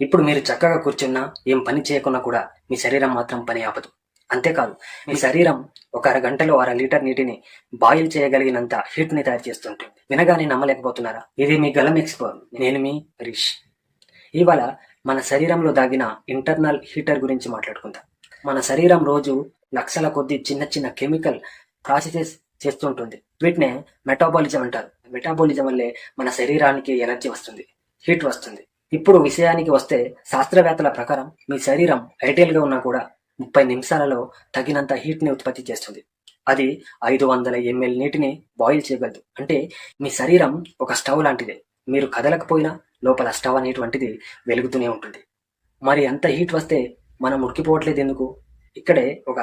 ఇప్పుడు మీరు చక్కగా కూర్చున్నా ఏం పని చేయకున్నా కూడా మీ శరీరం మాత్రం పని ఆపదు. అంతేకాదు మీ శరీరం ఒక అరగంటలో అర లీటర్ నీటిని బాయిల్ చేయగలిగినంత హీట్ని తయారు చేస్తుంటుంది. వినగానే నమ్మలేకపోతున్నారా? ఇది మీ గలం ఎక్స్పో నేను మీ రిష్. ఇవాళ మన శరీరంలో దాగిన ఇంటర్నల్ హీటర్ గురించి మాట్లాడుకుందాం. మన శరీరం రోజు లక్షల కొద్ది చిన్న చిన్న కెమికల్ ప్రాసెసెస్ చేస్తుంటుంది. వీటినే మెటాబాలిజం అంటారు. మెటాబాలిజం వల్లే మన శరీరానికి ఎనర్జీ వస్తుంది హీట్ వస్తుంది. ఇప్పుడు విషయానికి వస్తే శాస్త్రవేత్తల ప్రకారం మీ శరీరం ఐడియల్గా ఉన్నా కూడా ముప్పై నిమిషాలలో తగినంత హీట్ని ఉత్పత్తి చేస్తుంది. అది ఐదు వందల ఎంఎల్ నీటిని బాయిల్ చేయగలదు. అంటే మీ శరీరం ఒక స్టవ్ లాంటిదే. మీరు కదలకపోయినా లోపల స్టవ్ అనేటువంటిది వెలుగుతూనే ఉంటుంది. మరి అంత హీట్ వస్తే మనం ఉడికిపోవట్లేదు ఎందుకు? ఇక్కడే ఒక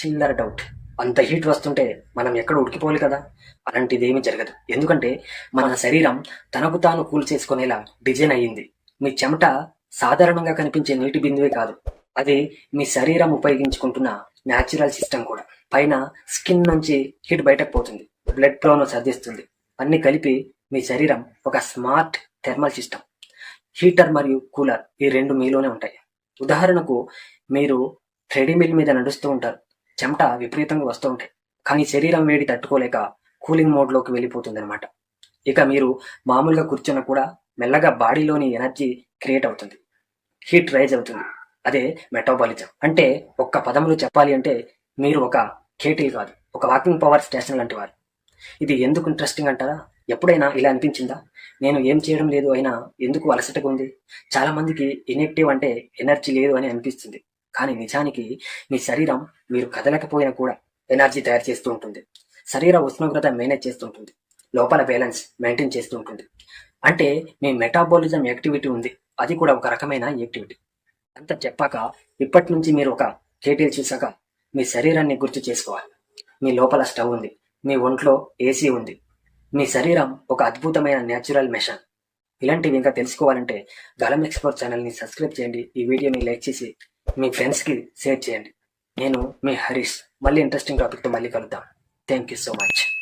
చిల్లర డౌట్ అంత హీట్ వస్తుంటే మనం ఎక్కడ ఉడికిపోవాలి కదా? అలాంటిది ఏమీ జరగదు. ఎందుకంటే మన శరీరం తనకు తాను కూల్ చేసుకునేలా డిజైన్ అయ్యింది. మీ చెమట సాధారణంగా కనిపించే నీటి బిందువే కాదు. అది మీ శరీరం ఉపయోగించుకుంటున్న న్యాచురల్ సిస్టమ్ కూడా. పైన స్కిన్ నుంచి హీట్ బయటకు పోతుంది. బ్లడ్ ఫ్లోను సర్దిస్తుంది. అన్ని కలిపి మీ శరీరం ఒక స్మార్ట్ థెర్మల్ సిస్టమ్ హీటర్ మరియు కూలర్ ఈ రెండు మీలోనే ఉంటాయి. ఉదాహరణకు మీరు ట్రెడిమిల్ మీద నడుస్తూ ఉంటారు. చెమట విపరీతంగా వస్తూ ఉంటాయి. కానీ శరీరం వేడి తట్టుకోలేక కూలింగ్ మోడ్లోకి వెళ్ళిపోతుంది అనమాట ఇక మీరు మామూలుగా కూర్చున్న కూడా మెల్లగా బాడీలోని ఎనర్జీ క్రియేట్ అవుతుంది. హీట్ రైజ్ అవుతుంది. అదే మెటాబాలిజం. అంటే ఒక్క పదములు చెప్పాలి అంటే మీరు ఒక కేటిల్ కాదు ఒక వాకింగ్ పవర్ స్టేషన్ లాంటి వారు. ఇది ఎందుకు ఇంట్రెస్టింగ్ అంటారా? ఎప్పుడైనా ఇలా అనిపించిందా? నేను ఏం చేయడం లేదు అయినా ఎందుకు అలసటగా ఉంది? చాలా మందికి ఇనెక్టివ్ అంటే ఎనర్జీ లేదు అని అనిపిస్తుంది. కానీ నిజానికి మీ శరీరం మీరు కదలకపోయినా కూడా ఎనర్జీ తయారు చేస్తూ ఉంటుంది. శరీర ఉష్ణోగ్రత మేనేజ్ చేస్తుంటుంది లోపల బ్యాలెన్స్ మెయింటైన్ చేస్తూ ఉంటుంది. అంటే మీ మెటాబాలిజం యాక్టివిటీ ఉంది. అది కూడా ఒక రకమైన యాక్టివిటీ అంత చెప్పాక ఇప్పటి నుంచి మీరు ఒక కేటీఎల్ చూసాక మీ శరీరాన్ని గుర్తు చేసుకోవాలి. మీ లోపల స్టవ్ ఉంది. మీ ఒంట్లో ఏసీ ఉంది. మీ శరీరం ఒక అద్భుతమైన న్యాచురల్ మెషిన్ ఇలాంటివి ఇంకా తెలుసుకోవాలంటే గలం ఎక్స్పోర్ట్ ఛానల్ని సబ్స్క్రైబ్ చేయండి. ఈ వీడియోని లైక్ చేసి మీ ఫ్రెండ్స్కి షేర్ చేయండి. నేను మీ హరీష్. మళ్ళీ ఇంట్రెస్టింగ్ టాపిక్తో మళ్ళీ కలుద్దాం. Thank you so much